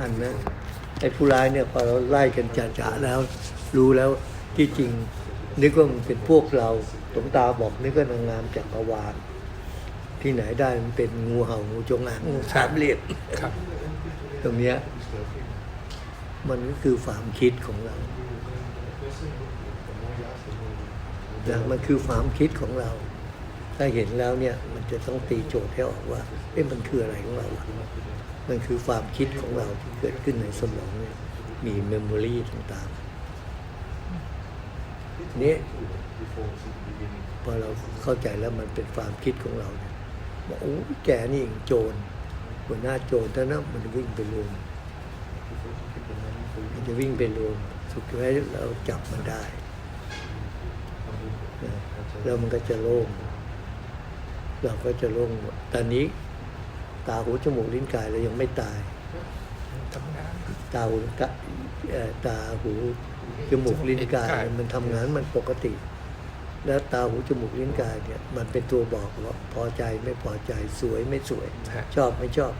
ทันนะไอ้ผู้ร้ายเนี่ยพอเราไล่กันจ่าๆแล้ว รู้แล้วที่จริง นึกว่ามันเป็นพวกเราตงตาบอกนึกว่านางงามจักรวาลที่ไหนได้มันเป็นงูเห่างูจงอางงูสามเหลี่ยมครับตรงเนี้ยมันก็คือความคิดของเรานะมันคือความคิดของเรา ถ้าเห็นแล้วเนี่ย มันจะต้องตีโจทย์ให้ออกว่าเอ๊ะมันคืออะไรของเราอะ มันคือความคิดของเราที่เกิดขึ้นในสมองเนี่ยมีเมมโมรีต่างๆนี้พอเราเข้าใจแล้วมันเป็นความคิดของเราเนี่ยบอกโอ้แกนี่เองโจรหัวหน้าโจรถ้านะมันวิ่งไปรวมมันจะวิ่งไปรวมสุดท้ายเราจับมันได้แล้วมันก็จะโล่งเราก็จะโล่งหมดตอนนี้ ตาหูจมูกลิ้นกายเรายังไม่ตายทำงานตาหูกะเอ่อตาหูจมูกลิ้นกายลิ้นกายมันทำงานมันปกติ แล้วตาหูจมูกลิ้นกายเนี่ยมันเป็นตัวบอกว่าพอใจไม่พอใจสวยไม่สวยฮะชอบไม่ชอบ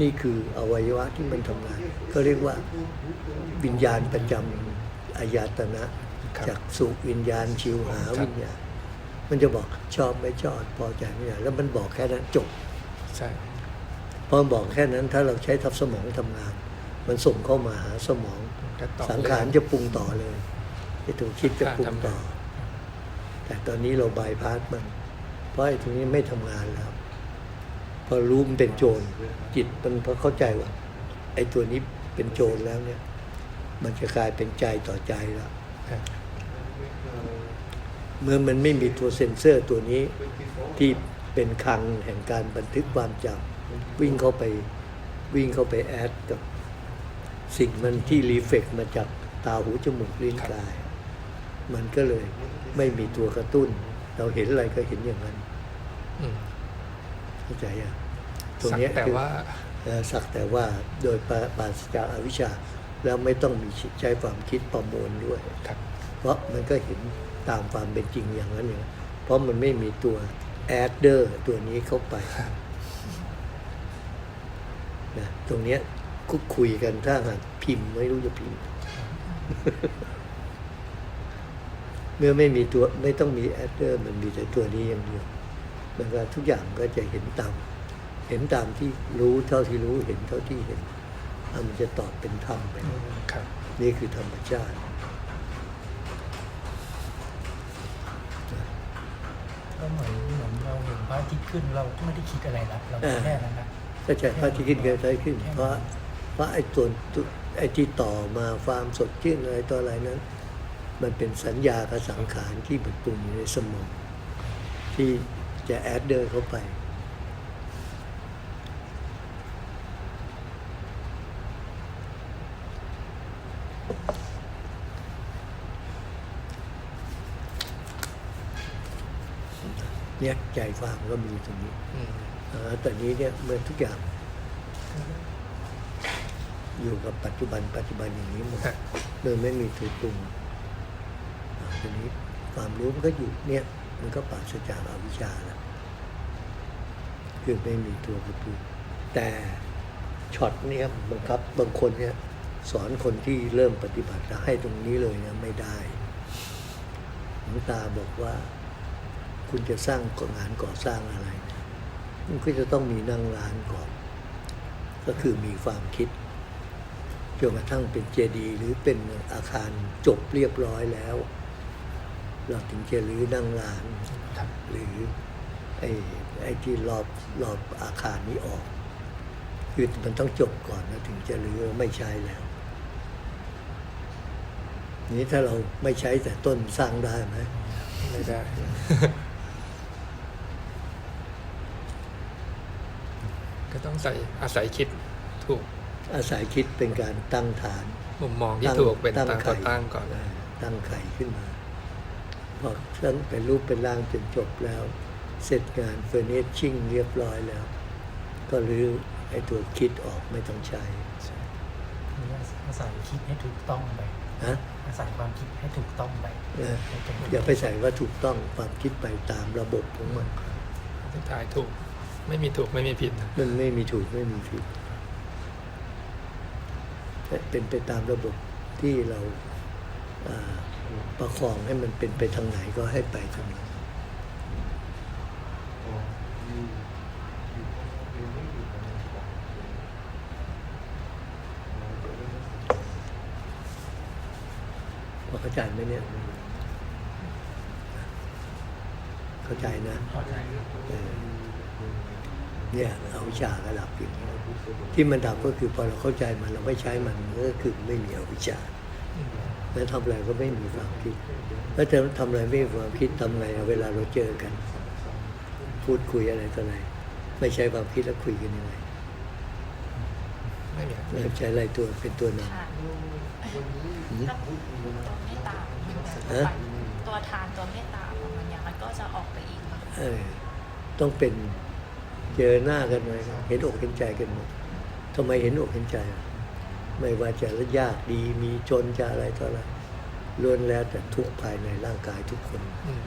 นี่คืออวัยวะที่มันทำงานเขาเรียกว่าวิญญาณประจำอายตนะครับจากสุวิญญาณชิวหาครับวิญญาณมันจะบอกชอบไม่ชอบพอใจไม่พอใจแล้วมันบอกแค่นั้นจบใช่ พอบอกแค่นั้นถ้าเราใช้ทับสมองทำงาน มันส่งเข้ามาหาสมองก็ตอบสังขารจะปรุงต่อเลยไอ้ตัวคิดจะปรุงต่อ แต่ตอนนี้เราบายพาสมัน เพราะไอ้ตรงนี้ไม่ทำงานแล้ว พอรู้มันเป็นโจรจิตมันพอเข้าใจว่า ไอ้ตัวนี้เป็นโจรแล้วเนี่ย มันจะกลายเป็นใจต่อใจแล้วฮะเมื่อมันไม่มีตัวเซ็นเซอร์ตัวนี้ที่เป็นคลังแห่งการบันทึกความจำ วิ่งเข้าไปวิ่งเข้าไปแอดกับสิ่งมันที่รีเฟกมาจากตาหูจมูกลิ้นกาย มันก็เลยไม่มีตัวกระตุ้น เราเห็นอะไรก็เห็นอย่างนั้นอืมเข้าใจยังตรงสักเนี้ยแต่คือว่าเอ่อสักแต่ว่าโดยปราปราศจากอวิชชา แล้วไม่ต้องมีใช้ความคิดประมวลด้วยครับเพราะมันก็เห็นตามความเป็นจริงอย่างนั้นอย่างนั้นเพราะมันไม่มีตัวแอดเดอร์ตัวนี้เข้าไป นะตรงเนี้ยคุกคุยกันถ้าหากพิมพ์ไม่รู้จะพิมพ์ เมื่อไม่มีตัวไม่ต้องมีแอดเดอร์มันมีแต่ตัวนี้อย่างเดียวมันก็ทุกอย่างก็จะเห็นตาม เห็นตามที่รู้เท่าที่รู้เห็นเท่าที่เห็นอะมันจะตอบเป็นธรรมไปครับ นี่คือธรรมชาติก็เหมือนเหมือนเราเห็นพระอาทิตย์ขึ้นเราก็ไม่ได้คิดอะไรละเราอ่าแค่นั้นนะ ก็ใช่พระที่คิดเกิดได้ขึ้น เพราะเพราะไอ้ส่วนไอ้ที่ต่อมาความสดชื่นอะไรต่ออะไรนั้น มันเป็นสัญญากับสังขารที่มันปรุงอยู่ในสมอง ที่จะแอดเดอร์เข้าไปเนี่ยใจความก็มีตรงนี้ แต่นี้เนี่ยเมื่อทุกอย่าง อยู่กับปัจจุบันปัจจุบันอย่างนี้หมดโดยไม่มีถูกปรุงอ่าทีนี้ความรู้มันก็อยู่เนี่ย มันก็ปราศจากอวิชชาแล้วคือไม่มีตัวกระตุ้นแต่ช็อตเนี่ยบังคับบางคนเนี่ยสอนคนที่เริ่มปฏิบัติแล้วให้ตรงนี้เลยนะไม่ได้หลวงตาบอกว่า คุณจะสร้างงานก่อสร้างอะไรน มันก็จะต้องมีนั่งร้านก่อน ก็คือมีความคิดจนกระทั่งเป็นเจดีย์หรือเป็นอาคารจบเรียบร้อยแล้ว เราถึงจะรื้อนั่งร้านหรือไอ้ไอ้ที่รอบรอบอาคารนี้ออกคือมันต้องจบก่อนนะถึงจะรื้อไม่ใช้แล้วนี้ถ้าเราไม่ใช้แต่ต้นสร้างได้ไหมไม่ได้ ก็ต้อง ใส่อาศัยคิดถูก อาศัยคิดเป็นการตั้งฐาน มุมมองที่ถูกเป็นตั้ตั้งงไข่ต่อตั้งก่อนเตั้งไข่ขึ้นมา พอตั้งเป็นรูปเป็นร่างจนจบแล้ว เสร็จงานเฟอร์นิชชิ่งเรียบร้อยแล้ว ก็รื้อไอ้ตัวคิดออกไม่ต้องใช้คืออาศัยคิดให้ถูกต้องไปนะอาศัยความคิดให้ถูกต้องไปเอออย่าไปใส่ว่าถูกต้องความคิดไปตามระบบของมันสุดท้ายถูก ไม่มีถูกไม่มีผิด มันไม่มีถูกไม่มีผิดเป็นไปตามระบบที่เราประคองให้มันเป็นไปทางไหนก็ให้ไปทางนั้นพอเข้าใจไหมเนี่ย เข้าใจ เนี่ยเอาวิชาระดับอย่างนี้ที่มันดับก็คือพอเราเข้าใจมันเราไม่ใช้มันมันก็คือไม่มีอวิชชาอืมแล้วทำอะไรก็ไม่มีความคิด แล้วจะทำอะไรไม่มีความคิดทำไงอะเวลาเราเจอกัน พูดคุยอะไรต่ออะไรไม่ใช้ความคิดแล้วคุยกันยังไงไม่มีเออใช้อะไรตัวเป็นตัวนทานก็ตัวเมตตาฮะตัวทานตัวเมตตาของมันเนี่ยมันก็จะออกไปอีกำเออต้องเป็น เจอหน้ากันไหมเห็นอกเห็นใจกันหมดทำไมเห็นอกเห็นใจอะไม่ว่าจะยากดีมีจนจะอะไรต่ออะไรล้วนแล้วแต่ทุกข์ภายในร่างกายทุกคนอืม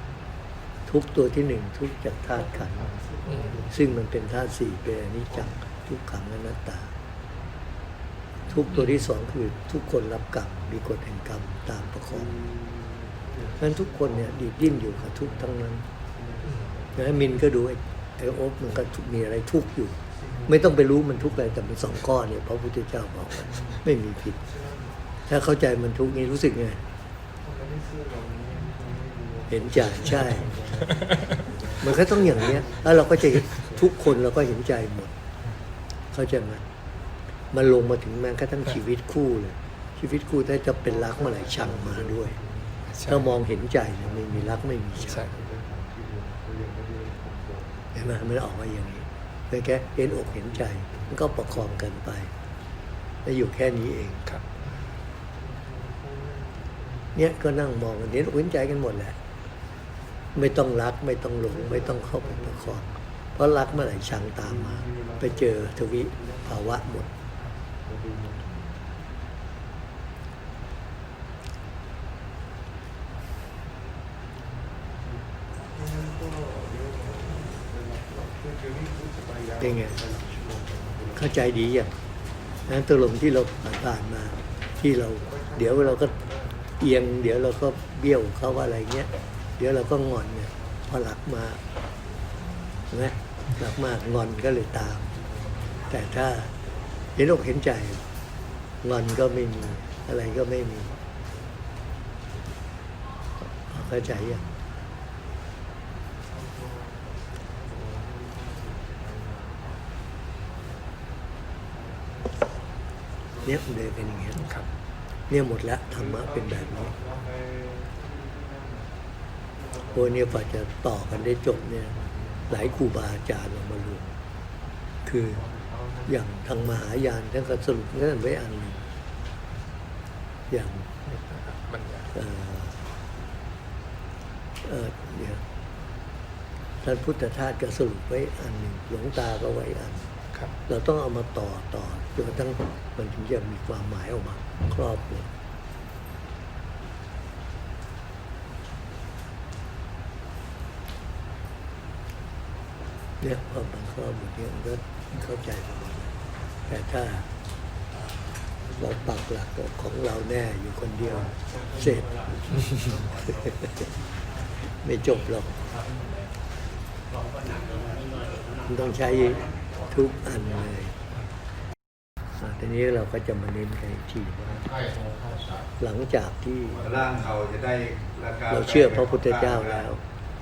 ทุกข์ตัวที่หนึ่งทุกข์จากธาตุขันธ์อืมซึ่งมันเป็นธาตุสี่เป็นอนิจจังทุกขังอนัตตา ทุกข์ตัวที่สองคือทุกคนรับกรรมมีกฎแห่งกรรมตามประคองเพราะฉะนั้นทุกคนเนี่ยดีดดิ้นอยู่กับทุกข์ทั้งนั้นอืมนะมินก็ดู ไอ้ไอ้โอ๊บมันก็ทุกข์มีอะไรทุกข์อยู่ ไม่ต้องไปรู้มันทุกข์อะไรแต่เป็นสองข้อเนี่ยพระพุทธเจ้าบอกว่าไม่มีผิด ถ้าเข้าใจมันทุกข์นี้รู้สึกไงเห็นใจใช่ มันก็ต้องอย่างเนี้ยแล้วเราก็จะเห็นทุกคนเราก็เห็นใจหมด เข้าใจไหมมันลงมาถึงแม้กระทั่งชีวิตคู่เลย ชีวิตคู่ถ้าจะเป็นรักเมื่อไหร่ชังมาด้วยใช่ถ้ามองเห็นใจเนี่ยไม่มีรักไม่มีชัใช่ง เห็นไหมมันออกมาอย่างนี้เพียงแค่เห็นอกเห็นใจ มันก็ประคองกันไปแล้วอยู่แค่นี้เองครับ เนี่ยก็นั่งมองกันเห็นอกเห็นใจกันหมดแหละ ไม่ต้องรักไม่ต้องหลง ไม่ต้องเข้าไปประคอง เพราะรักเมื่อไหร่ชังตามมา ไปเจอทวิภาวะหมด เป็นไง เข้าใจดีอย่างนั้นตกลงที่เราผ่านมา ที่เรา เดี๋ยวเราก็เอียง เดี๋ยวเราก็เบี้ยวเขาว่าอะไรเงี้ย เดี๋ยวเราก็งอนเนี่ยพอหลักมากเห็นไหมหลักมากงอนก็เลยตาม แต่ถ้าเห็นอกเห็นใจงอนก็ไม่มีอะไรก็ไม่มีเข้าใจยัง เนี่ยเลยเป็นอย่างเงี้ยครับ เนี่ยหมดแล้วธรรมะเป็นแบบนี้โอ้เนี่ยฝ่าจะต่อกันได้จบเนี่ยหลายครูบาอาจารย์เรามารวมคืออย่างทางมหายานท่านก็สรุปเงื่นไว้อันหนึ่งอย่างเออเออเดี๋ยวท่านพุทธทาสก็สรุปไว้อันหนึ่งหลวงตาก็ไว้อัน ครับ เราต้องเอามาต่อต่อจนกระทั่งมันถึงจะมีความหมายออกมาครอบหมเนี่ยพอมันครอบหมดเนี่ยมันก็เข้าใจไปหมดแต่ถ้าเราปักหลักของเราแน่อยู่คนเดียว เสร็จ ไม่จบหรอกมันต้องใช้ ทุกอันเลยอ่าทีนี้เราก็จะมาเน้นกันอีกทีว่าหลังจากที่ร่างเขาจะได้ราคาเราเชื่อพระพุทธเจ้าแล้ว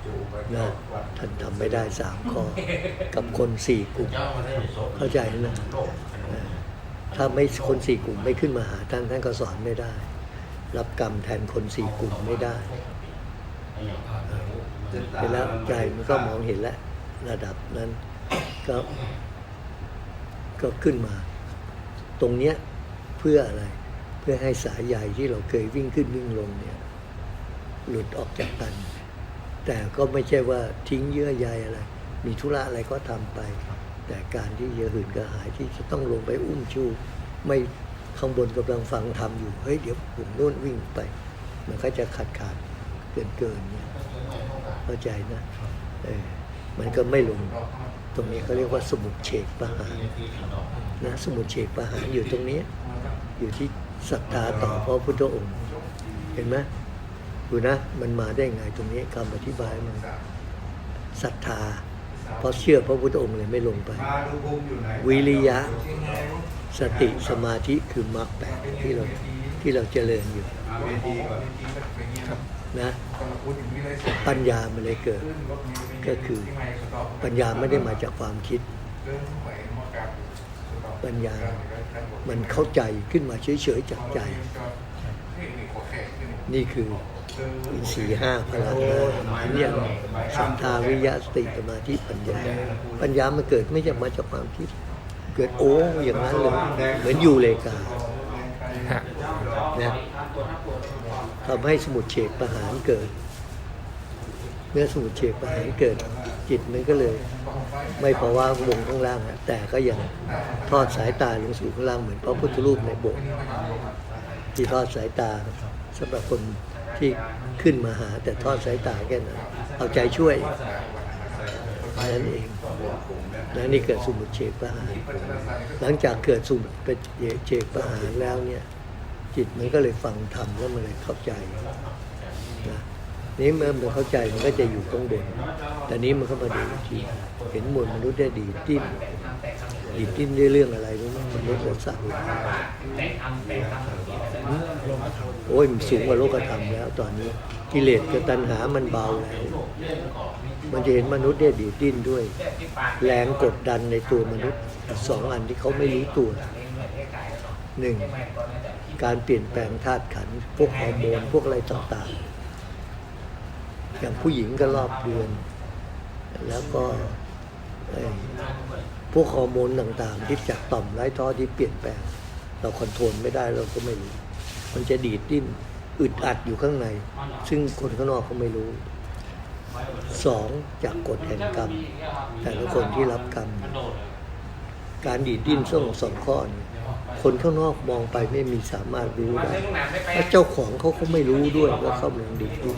จูบไปนะวัดท่านทำไม่ได้สามข้อ กับคนสี่กลุ่ม เข้าใจนะเออถ้าไม่คนสี่กลุ่มไม่ขึ้นมาหาท่านท่านก็สอนไม่ได้ รับกรรมแทนคนสี่กลุ่มไม่ได้เสร็จแล้วใจมันก็มองเห็นแล้วระดับนั้นก็ ก็ขึ้นมา ตรงเนี้ยเพื่ออะไร เพื่อให้สายใยที่เราเคยวิ่งขึ้นวิ่งลงเนี่ยหลุดออกจากกัน แต่ก็ไม่ใช่ว่าทิ้งเยื่อใยอะไร มีธุระอะไรก็ทำไป แต่การที่จะหื่นกระหายที่จะต้องลงไปอุ้มชูไม่ข้างบนกำลังฟังทำอยู่ เฮ้ย เดี๋ยวผมโน่นวิ่งไป มันก็จะขาดขาดเกินเกินเนี่ยเข้าใจนะเออมันก็ไม่ลง ตรงนี้เขาเรียกว่าสมุดเฉกประหารนะสมุดเฉกประหารอยู่ตรงนี้ อยู่ที่ศรัทธาต่อพระพุทธองค์ เห็นไหมดูนะมันมาได้ไงตรงนี้คำอธิบายมันศรัทธาเพราะเชื่อพระพุทธองค์เลยไม่ลงไป วิริยะสติสมาธิคือมรรคแปดที่เราที่เราเจริญอยู่นะปัญญามันเลยเกิด ก็คือปัญญาไม่ได้มาจากความคิด ปัญญามันเข้าใจขึ้นมาเฉยๆจากใจ นี่คืออินทรีย์ห้าพลังห้าเนี่ยศรัทธาวิริยะสติสมาธิปัญญา ปัญญามันเกิดไม่ใช่มาจากความคิด เกิดโอ้อย่างนั้นเลยเหมือนอยู่เลกาฮะนะทำให้สมุดเฉกประหารเกิด เมื่อสมุดเฉกประหารเกิดจิตมันก็เลย ไม่เพราะว่าวงข้างล่างอะแต่ก็ยังทอดสายตาลงสู่ข้างล่างเหมือนพระพุทธรูปในโบสถ์ที่ทอดสายตาสำหรับคนที่ขึ้นมาหาแต่ทอดสายตาแค่นั้นเอาใจช่วยนั่นเองนะนี่เกิดสมุดเฉกประหารหลังจากเกิดสมุดเป็นเฉกประหารแล้วเนี่ย จิตมันก็เลยฟังธรรมแล้วมันเลยเข้าใจ นี้เมื่อมันเข้าใจมันก็จะอยู่ข้างบนแต่นี้มันก็มาดูทีเห็นมวลมนุษย์ได้ดีดิ้นดีดิ้นด้วยเรื่องอะไรรู้ไหมมนุษย์และสัตว์โอ้ยมันสูงกว่าโลกธรรมแล้ว ตอนนี้กิเลสกับตัณหามันเบาแล้วมันจะเห็นมนุษย์ได้ดีดิ้นด้วย แรงกดดันในตัวมนุษย์สองอันที่เขาไม่รู้ตัวหนึ่งการเปลี่ยนแปลงธาตุขันพวกฮอร์โมนพวกอะไรต่างๆ อย่างผู้หญิงก็รอบเดือน แล้วก็พวกฮอร์โมนต่างๆ ที่จากต่อมไร้ท่อที่เปลี่ยนแปลง เราคอนโทรลไม่ได้เราก็ไม่รู้ มันจะดีดดิ้นอึดอัดอยู่ข้างใน ซึ่งคนข้างนอกเขาไม่รู้สองจากกฎแห่งกรรม แต่ละคนที่รับกรรม การดีดดิ้นส่งสองข้อคนข้างนอกมองไปไม่มีสามารถรู้ได้ถ้าเจ้าของเขาก็ไม่รู้ด้วยว่าเขากำลังดีดดิ้น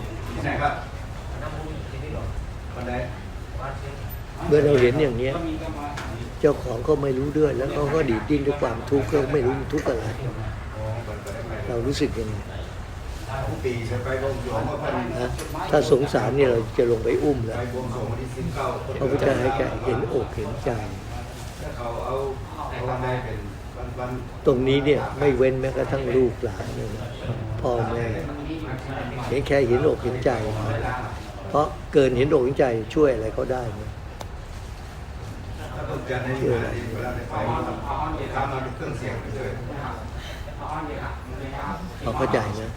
ไหนครับวันไหนเมื่อเราเห็นอย่างเนี้ยเจ้าของก็ไม่รู้ด้วย แล้วเขาก็ดีดดิ้นด้วยความทุกข์ก็ไม่รู้ทุกข์อะไรเรารู้สึกยังไงถ้าสงสารเนี่ยเราจะลงไปอุ้มแล้วพระพุทธเจ้าให้แกเห็นอกเห็นใจตรงนี้เนี่ยไม่เว้นแม้กระทั่งลูกหลานเลยพ่อแม่เห็นแค่เห็นอกเห็นใจ เพราะเกินเห็นอกเห็นใจช่วยอะไรเขาได้ไหมถ้าเพิ่งจะในอยู่ไหนเวลาได้ไปทำมาดูเครื่องเสียงไปเลยเราเข้าใจนะ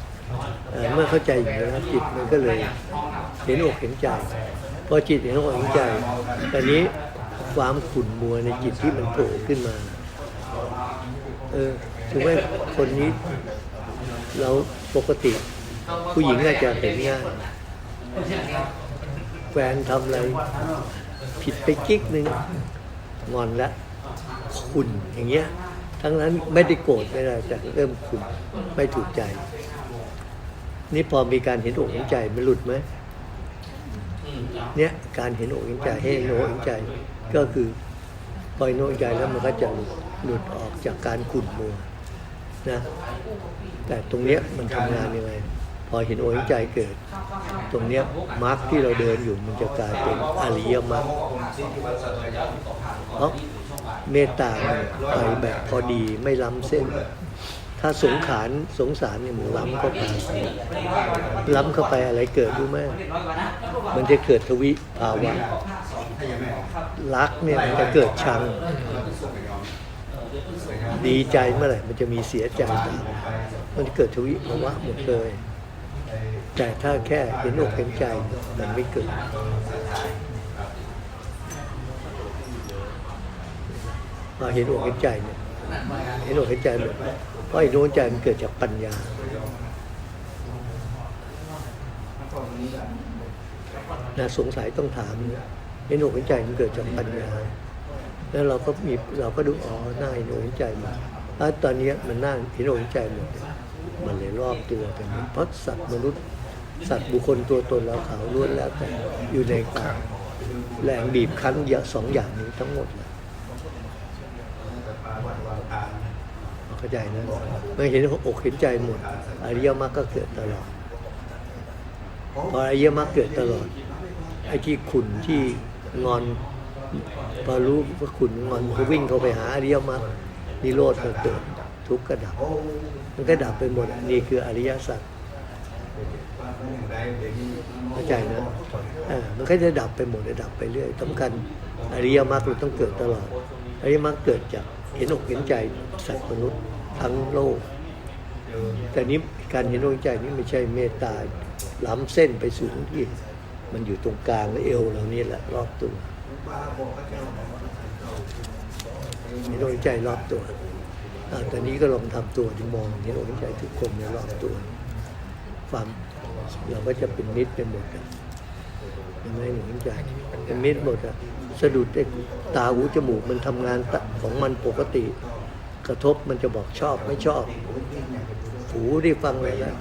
เอ่อเมื่อเข้าใจอย่างนี้แล้วจิตมันก็เลยเห็นอกเห็นใจพอจิตเห็นอกเห็นใจตอนนี้ความขุ่นมัวในจิตที่มันโผล่ขึ้นมา เออถึงแม้คนนี้ เราปกติผู้หญิงอาจจะเห็นง่าย แฟนทำอะไรผิดไปกิ๊กหนึ่งงอนแล้วขุนอย่างเงี้ย ทั้งนั้นไม่ได้โกรธไม่ได้แต่เริ่มขุนไม่ถูกใจ นี่พอมีการเห็นอกเห็นใจมันหลุดไหมเนี่ยการเห็นอกเห็นใจให้เห็นอกเห็นใจ ก็คือพอเห็นอกเห็นใจแล้วมันก็จะหลุดหลุดออกจากการขุ่นมัวนะแต่ตรงเนี้ยมันทำงานยังไง พอเห็นโอกเห็นใจเกิด ตรงเนี้ยมรรคที่เราเดินอยู่มันจะกลายเป็นอริยมรรคเพราะเมตตาไปแบบพอดีไม่ล้ำเส้น ถ้าสงขารสงสารเนี่ยมันล้ำเข้าไปล้ำเข้าไปอะไรเกิดรู้ไหมมันจะเกิดทวิภาวะรักเนี่ยมันจะเกิดชัง ดีใจเมื่อไหร่มันจะมีเสียใจมมันจะเกิดทวิภาวะหมดเลย แต่ถ้าแค่เห็นอกเห็นใจมันไม่เกิดพอเห็นอกเห็นใจเนี่ยเห็นอกเห็นใจหมดเพราะเห็นอกเห็นใจมันเกิดจากปัญญาน่าสงสัยต้องถามเห็นอกเห็นใจมันเกิดจากปัญญา แล้วเราก็มีเราก็ดูอ๋อหน้าเห็นอกเห็นใจมาแล้วตอนนี้มันน่าเห็นอกเห็นใจหมดมันเลยรอบตัวไปหมดเพราะสัตว์มนุษย์ สัตว์บุคคลตัวตนเราเขาล้วนแล้วแต่อยู่ในความแรงบีบคั้นเยอะสองอย่างนี้ทั้งหมดเลยเข้าใจนะไม่เห็นอกเห็นใจหมดอริยมรรคก็เกิดตลอดพออริยมรรคเกิดตลอดไอ้ที่ขุนที่งอนพอรู้ว่าขุนงอนก็วิ่งเข้าไปหาอริยมรรคนิโรธก็เกิดทุกข์ก็ดับ มันก็ดับไปหมดนี่คืออริยสัจ เข้าใจนะเออมันก็จะดับไปหมดดับไปเรื่อยสำคัญอริยมรรคเราต้องเกิดตลอดอริยมรรคเกิดจากเห็นอกเห็นใจสัตว์มนุษย์ทั้งโลก แต่นี้การเห็นอกเห็นใจนี่ไม่ใช่เมตตาล้ำเส้นไปสู่ที่มันอยู่ตรงกลางและเอวเรานี่แหละรอบตัวเห็นอกเห็นใจรอบตัวอ่าตอนนี้ก็ลองทำตัวที่มองเห็นอกเห็นใจทุกคนในรอบตัว ความ เราก็จะเป็นมิตรไปหมดอะเห็นไหมหนูเห็นใจเป็นมิตรหมดอะสะดุดไอ้ตาหูจมูกมันทำงานของมันปกติ กระทบมันจะบอกชอบไม่ชอบหูได้ฟังอะไรแล้ว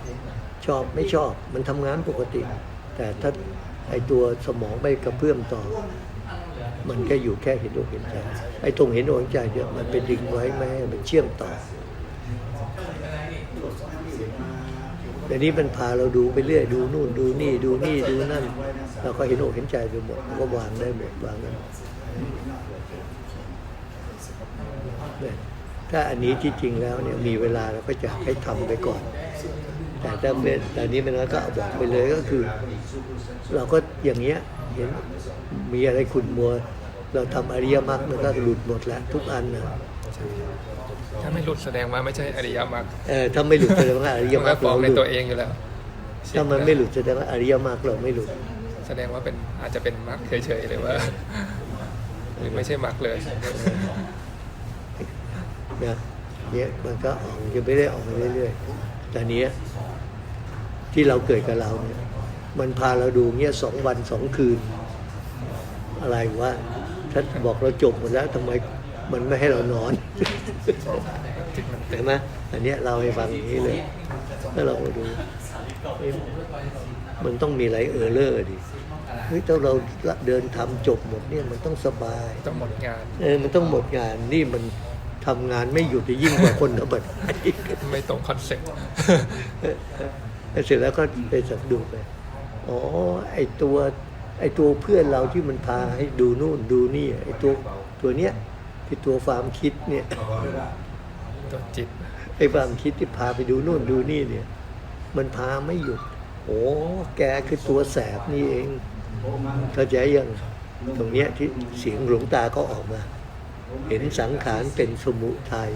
ชอบไม่ชอบมันทำงานปกติ แต่ถ้าไอตัวสมองไปกระเพื่อมต่อ มันก็อยู่แค่เห็นอกเห็นใจไอ้ตรงเห็นอกเห็นใจเนี่ยมันเป็นดึงไว้ไม่ให้มันเชื่อมต่อ แต่นี้มันพาเราดูไปเรื่อยดูนู่นดูนี่ดูนี่ดูนั่น เราก็เห็นอกเห็นใจไปหมดก็วางได้หมดวางได้หมดเนี่ยถ้าอันนี้ที่จริงแล้วเนี่ยมีเวลาเราก็จะให้ทำไปก่อน แต่ถ้าเป็นแต่นี้มันก็เอาบอกไปเลยก็คือ เราก็อย่างเงี้ยเห็นมีอะไรขุนมัว เราทำอริยมรรคมันก็หลุดหมดแล้วทุกอันนะถ้าไม่หลุดแสดงว่าไม่ใช่อริยมรรคเออถ้าไม่หลุดแสดงว่าอริยมันมรก็รคฟ้อเรางในหลุดตัวเองอยู่แล้ว ถ้ามันไม่หลุดแสดงว่าอริยมรรคเราไม่หลุด แสดงว่าเป็นอาจจะเป็นมรรคเฉยๆหรือว่าหรือไม่ใช่มรรคเลยนะเนี่ยมันก็ออกจะไม่ได้ออกมาเรื่อยๆแต่เนี้ยที่เราเกิดกับเราเนี่ยมันพาเราดูเงี้ยสองวันสองคืน อะไรวะ ท่านบอกเราจบหมดแล้วทำไมมันไม่ให้เรานอนจิตมันเต็เห็มนไหมอันเนี้ยเราให้ฟังอย่างนี้เลยถ้าเรามาดูเอ๊ะมันต้องมีอะไรเออเลอร์ดิเฮ้ยถ้าเราเดินทำจบหมดเนี่ยมันต้องสบายต้องหมดงานเออมันต้องหมดงานนี่มันทำงานไม่หยุดจะยิ่งกว่าคนธรรมดาไม่ตรงคอนเซ็ปต์เสร็จแล้วก็ไปสักดูไปอ๋อไอตัว ไอตัวเพื่อนเราที่มันพาให้ดูนู่นดูนี่ไอตัวตัวเนี้ยที่ตัวความคิดเนี่ยตัวจิตไอความคิดที่พาไปดูนู่นดูนี่เนี่ย มันพาไม่หยุด โอ้แกคือตัวแสบนี่เองเข้าใจยังตรงเนี้ยที่เสียงหลวงตาก็ออกมา เห็นสังขารเป็นสมุทัย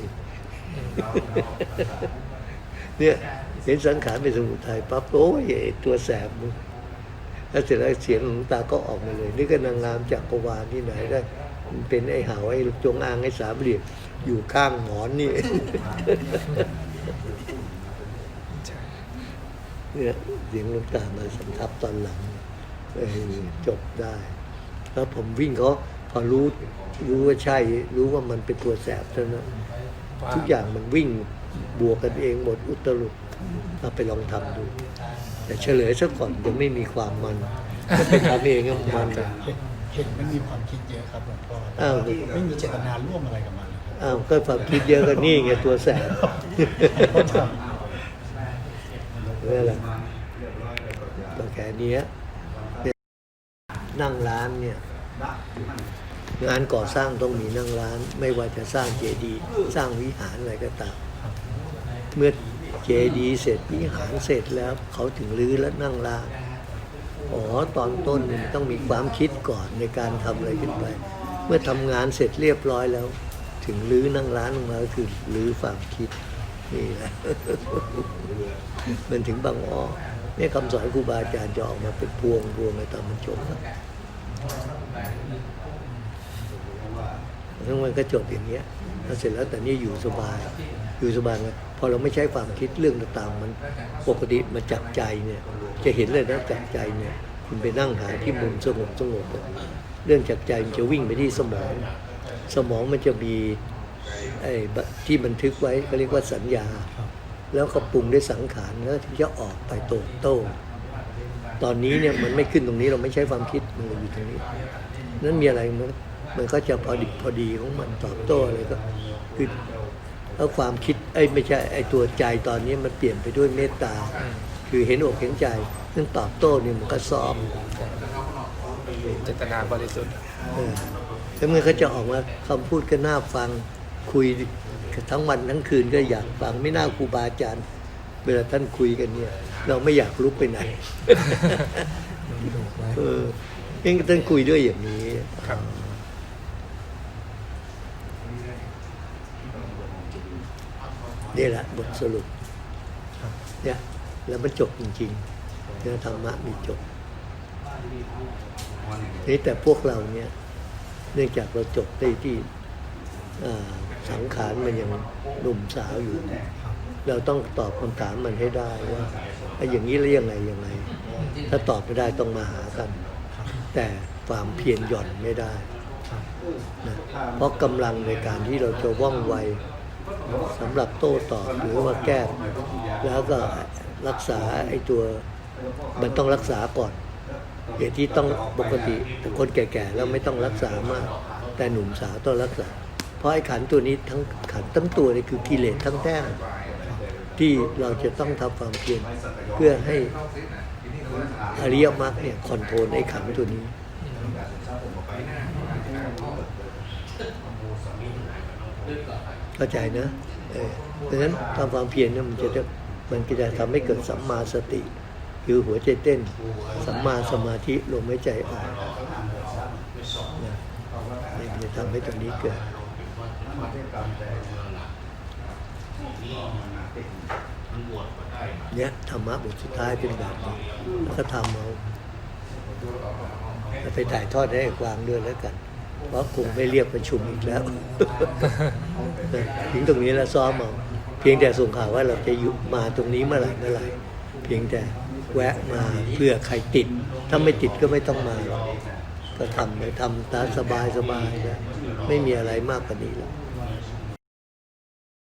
เนี่ยเห็นสังขารเป็นสมุทัยปั๊บโอ้ยไอ้ตัวแสบมึง แล้วเสร็จแล้วเสียงหลวงตาก็ออกมาเลย นี่ก็นางงามจากกวาลที่ไหนได้เป็นไอ้หาวไอ้จงอางไอ้สามเหลี่ยมอยู่ข้างหมอนนี่เนี่ยเสียงหลวงตามาสำทับตอนหลังจบได้ แล้วผมวิ่งเขาพอรู้รู้ว่าใช่ รู้ว่ามันเป็นตัวแสบเท่านั้นทุกอย่างมันวิ่งบวกกันเองหมดอุตรุดเอาไปลองทำดู แต่เฉลยซะก่อนยังไม่มีความมันถ้าไปทำเองก็มันเห็นเห็นมันมีความคิดเยอะครับหลวงพ่ออ้าวไม่มีเจตนาร่วมอะไรกับมันเลยครับอ้าวก็ความคิดเยอะก็นี่ไงตัวแสบนี่แหละก็แค่เนี้ยเนี่ยนั่งร้านเนี่ยงานก่อสร้างต้องมีนั่งร้าน ไม่ว่าจะสร้างเจดีย์สร้างวิหารอะไรก็ตามเมื่อ เจดีเสร็จวิหารเสร็จแล้วเขาถึงรื้อแล้วนั่งร้าอ๋อตอนต้นต้องมีความคิดก่อนในการทำอะไรขึ้นไป เมื่อทำงานเสร็จเรียบร้อยแล้ว ถึงรื้อนั่งร้านลงมาก็คือรื้อความคิดนี่แหละ มันถึงบางอ้อเนี่ยคำสอนครูบาอาจารย์จะออกมาเป็นพวงพวงในตอนมันจบแล้วทั้งมันก็จบอย่างเงี้ยแล้วเสร็จแล้วแต่นี่อยู่สบาย อยู่สบายไง พอเราไม่ใช้ความคิดเรื่องต่างๆ มันปกติมันจับใจเนี่ยจะเห็นเลยนะจับใจเนี่ยคุณไปนั่งหาที่มุมสงบสงบเรื่องจับใจมันจะวิ่งไปที่สมอง สมองมันจะมีไอ้ที่บันทึกไว้เขาเรียกว่าสัญญา แล้วก็ปรุงด้วยสังขารแล้วถึงจะออกไปโตโต้ตอนนี้เนี่ยมันไม่ขึ้นตรงนี้เราไม่ใช้ความคิดมันอยู่ตรงนี้ นั้นมีอะไรมันมันก็จะพอดีพอดีของมันตอบโต้อะไรก็คือ แล้วความคิดไอ้ยไม่ใช่ไอ้ตัวใจตอนนี้มันเปลี่ยนไปด้วยเมตตาอืมคือเห็นอกเห็นใจซึ่งตอบโต้เนี่ยมันก็ซ้อมเจตนาบริสุทธิ์เออแล้วมันก็จะออกมาคำพูดก็น่าฟังคุยทั้งวันทั้งคืนก็อยากฟังไม่น่าครูบาอาจารย์เวลาท่านคุยกันเนี่ย เราไม่อยากลุกไปไหนดูไว้เออเองท่านคุยด้วยอย่างนี้ครับ นี่แหละบทสรุปเนี่ยแล้วมันจบจริงๆเนื้อธรรมะมีจบนี่แต่พวกเราเนี่ยเนื่องจากเราจบได้ที่อ่าสังขารมันยังหนุ่มสาวอยู่ เราต้องตอบคำถามมันให้ได้ว่าไอ้อย่างนี้แล้วยังไงยังไง ถ้าตอบไม่ได้ต้องมาหากัน แต่ความเพียรหย่อนไม่ได้นะเพราะกำลังในการที่เราจะว่องไว สำหรับโต้ตอบหรือว่าแก้แล้วก็รักษาไอ้ตัวมันต้องรักษาก่อนเหตุที่ต้องปกติแต่คนแก่ๆแล้วไม่ต้องรักษามาก แต่หนุ่มสาวต้องรักษา เพราะไอ้ขันตัวนี้ทั้งขันทั้งตัวนี่คือกิเลสทั้งแท่งที่เราจะต้องทำความเพียรเพื่อให้อริยมรรคเนี่ยคอนโทรลไอ้ขันตัวนี้ เข้าใจนะเพราะฉะนั้นทำความเพียรเนี่ยมันจะมันก็จะทำให้เกิดสัมมาสติ คือหัวใจเต้น สัมมาสมาธิลมหายใจออกนะนี่มันจะทำให้ตรงนี้เกิดเนี่ยธรรมะบทสุดท้ายเป็นแบบนี้แล้วก็ทำเอาไปถ่ายทอดให้กวางด้วยแล้วกัน เพราะคงไม่เรียกประชุมอีกแล้ว ถึงตรงนี้แล้วซ้อมเอาเพียงแต่ส่งข่าวว่าเราจะอยู่มาตรงนี้เมื่อไหร่เมื่อไหร่ เพียงแต่แวะมาเพื่อใครติด ถ้าไม่ติดก็ไม่ต้องมา ก็ทำไปทำตามสบายสบายนะไม่มีอะไรมากกว่านี้แล้ว